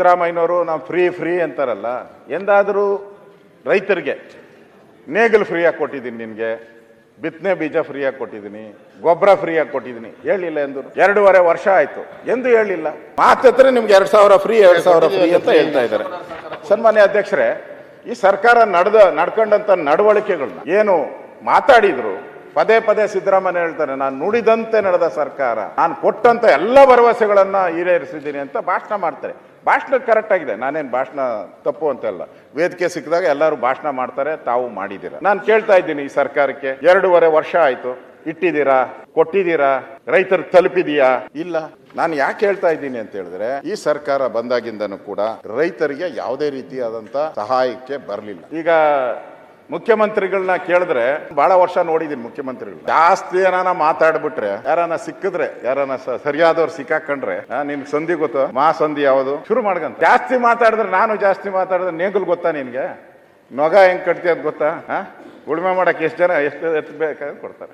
ಸಿದ್ದರಾಮಯ್ಯನವರು ನಾವು free free ಅಂತಾರಲ್ಲ, ಎಂದಾದರೂ ರೈತರಿಗೆ ನೇಗಲು ಫ್ರೀಯಾಗಿ ಕೊಟ್ಟಿದ್ದೀನಿ ನಿನಗೆ ಬಿತ್ತನೆ ಬೀಜ ಫ್ರೀಯಾಗಿ ಕೊಟ್ಟಿದ್ದೀನಿ, ಗೊಬ್ಬರ ಫ್ರೀಯಾಗಿ ಕೊಟ್ಟಿದ್ದೀನಿ, ಹೇಳಿಲ್ಲ ಎಂದು ಎರಡೂವರೆ ವರ್ಷ ಆಯ್ತು, ಎಂದು ಹೇಳಿಲ್ಲ. ಮಾತತ್ರ ನಿಮ್ಗೆ ಎರಡು ಸಾವಿರ ಫ್ರೀ ಎರಡು ಸಾವಿರ ಫ್ರೀ ಅಂತ ಹೇಳ್ತಾ ಇದ್ದಾರೆ. ಸನ್ಮಾನ್ಯ ಅಧ್ಯಕ್ಷರೇ, ಈ ಸರ್ಕಾರ ನಡೆದ ನಡ್ಕೊಂಡಂಥ ನಡವಳಿಕೆಗಳನ್ನ ಏನು ಮಾತಾಡಿದ್ರು, ಪದೇ ಪದೇ ಸಿದ್ದರಾಮಯ್ಯ ಹೇಳ್ತಾರೆ, ನಾನು ನುಡಿದಂತೆ ನಡೆದ ಸರ್ಕಾರ, ನಾನು ಕೊಟ್ಟಂತ ಎಲ್ಲ ಭರವಸೆಗಳನ್ನ ಈಡೇರಿಸಿದ್ದೀನಿ ಅಂತ ಭಾಷಣ ಮಾಡ್ತಾರೆ. ಭಾಷಣ ಕರೆಕ್ಟ್ ಆಗಿದೆ. ನಾನೇನು ಭಾಷಣ ತಪ್ಪು ಅಂತಲ್ಲ. ವೇದಿಕೆ ಸಿಕ್ಕಿದಾಗ ಎಲ್ಲರೂ ಭಾಷಣ ಮಾಡ್ತಾರೆ, ತಾವು ಮಾಡಿದ್ದೀರಾ? ನಾನು ಕೇಳ್ತಾ ಇದ್ದೀನಿ ಈ ಸರ್ಕಾರಕ್ಕೆ. ಎರಡೂವರೆ ವರ್ಷ ಆಯ್ತು. ಇಟ್ಟಿದ್ದೀರಾ? ಕೊಟ್ಟಿದ್ದೀರಾ? ರೈತರು ತಲುಪಿದೀಯಾ? ಇಲ್ಲ. ನಾನು ಯಾಕೆ ಹೇಳ್ತಾ ಇದ್ದೀನಿ ಅಂತ ಹೇಳಿದ್ರೆ, ಈ ಸರ್ಕಾರ ಬಂದಾಗಿಂದನೂ ಕೂಡ ರೈತರಿಗೆ ಯಾವುದೇ ರೀತಿಯಾದಂತ ಸಹಾಯಕ್ಕೆ ಬರಲಿಲ್ಲ. ಈಗ ಮುಖ್ಯಮಂತ್ರಿಗಳನ್ನ ಕೇಳಿದ್ರೆ ಬಹಳ ವರ್ಷ ನೋಡಿದೀನಿ ಮುಖ್ಯಮಂತ್ರಿಗಳು ಜಾಸ್ತಿ ಏನಾನ ಮಾತಾಡ್ಬಿಟ್ರೆ ಯಾರನ್ನ ಸಿಕ್ಕಿದ್ರೆ ಯಾರನ್ನ ಸರಿಯಾದವ್ರು ಸಿಕ್ಕಾಕೊಂಡ್ರೆ ನಿನ್ ಸಂಧಿ ಗೊತ್ತು? ಮಾ ಸಂಧಿ ಯಾವುದು? ಶುರು ಮಾಡ್ಕಂತ ಜಾಸ್ತಿ ಮಾತಾಡಿದ್ರೆ ನಾನು ಜಾಸ್ತಿ ಮಾತಾಡಿದ್ರೆ ನೇಗಲ್ ಗೊತ್ತಾ ನಿನ್ಗೆ? ನೊಗ ಹೆಂಗ್ ಕಟ್ತೀಯ ಅಂತ ಗೊತ್ತಾ? ಉಳುಮೆ ಮಾಡಕ್ಕೆ ಎಷ್ಟು ಜನ, ಎಷ್ಟು ಎತ್ತು ಬೇಕಾದ್ರೆ ಕೊಡ್ತಾರೆ.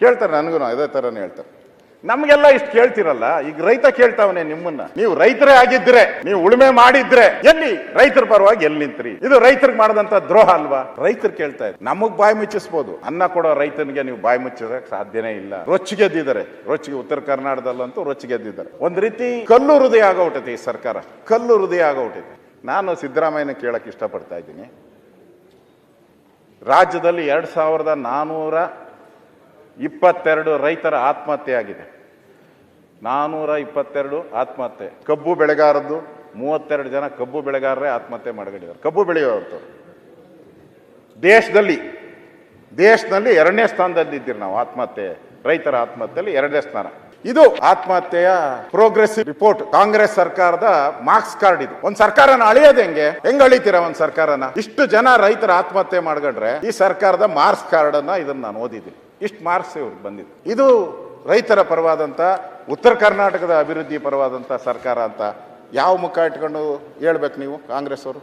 ಕೇಳ್ತಾರೆ ನನಗೂ ಅದೇ ಥರನೇ ಹೇಳ್ತಾರೆ. ನಮ್ಗೆಲ್ಲ ಇಷ್ಟು ಕೇಳ್ತಿರಲ್ಲ? ಈಗ ರೈತ ಕೇಳ್ತಾವನೆ ನಿಮ್ಮನ್ನ. ನೀವು ರೈತರೇ ಆಗಿದ್ರೆ, ನೀವು ಉಳುಮೆ ಮಾಡಿದ್ರೆ ಎಲ್ಲಿ? ರೈತರ ಪರವಾಗಿ ಎಲ್ಲಿ ನಿಂತ್ರಿ? ಇದು ರೈತರಿಗೆ ಮಾಡಿದಂತ ದ್ರೋಹ ಅಲ್ವಾ? ರೈತರು ಕೇಳ್ತಾ ಇದ್ರು ನಮಗ್ ಬಾಯಿ ಮುಚ್ಚಿಸ್ಬೋದು. ಅನ್ನ ಕೊಡೋ ರೈತನಿಗೆ ನೀವು ಬಾಯಿ ಮುಚ್ಚಿಸಕ್ ಸಾಧ್ಯನೇ ಇಲ್ಲ. ರೊಚ್ಚಿಗೆದ್ದಿದ್ದಾರೆ ರೊಚ್ಚಿಗೆ ಉತ್ತರ ಕರ್ನಾಟಕದಲ್ಲಂತೂ ರೊಚ್ಚಿಗೆದ್ದಿದ್ದಾರೆ ಒಂದ್ ರೀತಿ ಕಲ್ಲು ಹೃದಯ ಆಗೋಟೈತೆ ಈ ಸರ್ಕಾರ. ಕಲ್ಲು ಹೃದಯ ಆಗೋಟೈತೆ ನಾನು ಸಿದ್ದರಾಮಯ್ಯನ ಕೇಳಕ್ ಇಷ್ಟಪಡ್ತಾ ಇದ್ದೀನಿ. ರಾಜ್ಯದಲ್ಲಿ ಎರಡ್ ಸಾವಿರದ ನಾನೂರ ಇಪ್ಪತ್ತೆರಡು ರೈತರ ಆತ್ಮಹತ್ಯೆ ಆಗಿದೆ. ನಾನ್ನೂರ ಇಪ್ಪತ್ತೆರಡು ಆತ್ಮಹತ್ಯೆ. ಕಬ್ಬು ಬೆಳೆಗಾರದ್ದು ಮೂವತ್ತೆರಡು ಜನ ಕಬ್ಬು ಬೆಳೆಗಾರರೇ ಆತ್ಮಹತ್ಯೆ ಮಾಡ್ಕೊಂಡಿದ್ದಾರೆ. ಕಬ್ಬು ಬೆಳೆಯೋರು ದೇಶದಲ್ಲಿ ದೇಶದಲ್ಲಿ ಎರಡನೇ ಸ್ಥಾನದಲ್ಲಿದ್ದೀರಿ ನಾವು ಆತ್ಮಹತ್ಯೆ, ರೈತರ ಆತ್ಮಹತ್ಯೆಯಲ್ಲಿ ಎರಡನೇ ಸ್ಥಾನ. ಇದು ಆತ್ಮಹತ್ಯೆಯ ಪ್ರೋಗ್ರೆಸಿವ್ ರಿಪೋರ್ಟ್ ಕಾಂಗ್ರೆಸ್ ಸರ್ಕಾರದ ಮಾರ್ಕ್ಸ್ ಕಾರ್ಡ್ ಇದು. ಒಂದ್ ಸರ್ಕಾರನ ಅಳಿಯೋದು ಹೆಂಗೆ? ಹೆಂಗ್ ಅಳಿತೀರಾ ಒಂದ್ ಸರ್ಕಾರನ? ಇಷ್ಟು ಜನ ರೈತರ ಆತ್ಮಹತ್ಯೆ ಮಾಡ್ಕೊಂಡ್ರೆ ಈ ಸರ್ಕಾರದ ಮಾರ್ಕ್ಸ್ ಕಾರ್ಡ್ ಅನ್ನ ಇದನ್ನ ನಾನು ಓದಿದ್ದೀನಿ. ಇಷ್ಟು ಮಾರ್ಕ್ಸ್ ಇವ್ರಿಗೆ ಬಂದಿದೆ ಇದು ರೈತರ ಪರವಾದಂಥ ಉತ್ತರ ಕರ್ನಾಟಕದ ಅಭಿವೃದ್ಧಿ ಪರವಾದಂಥ ಸರ್ಕಾರ ಅಂತ ಯಾವ ಮುಖ ಇಟ್ಕೊಂಡು ಹೇಳ್ಬೇಕು ನೀವು ಕಾಂಗ್ರೆಸ್ ಅವರು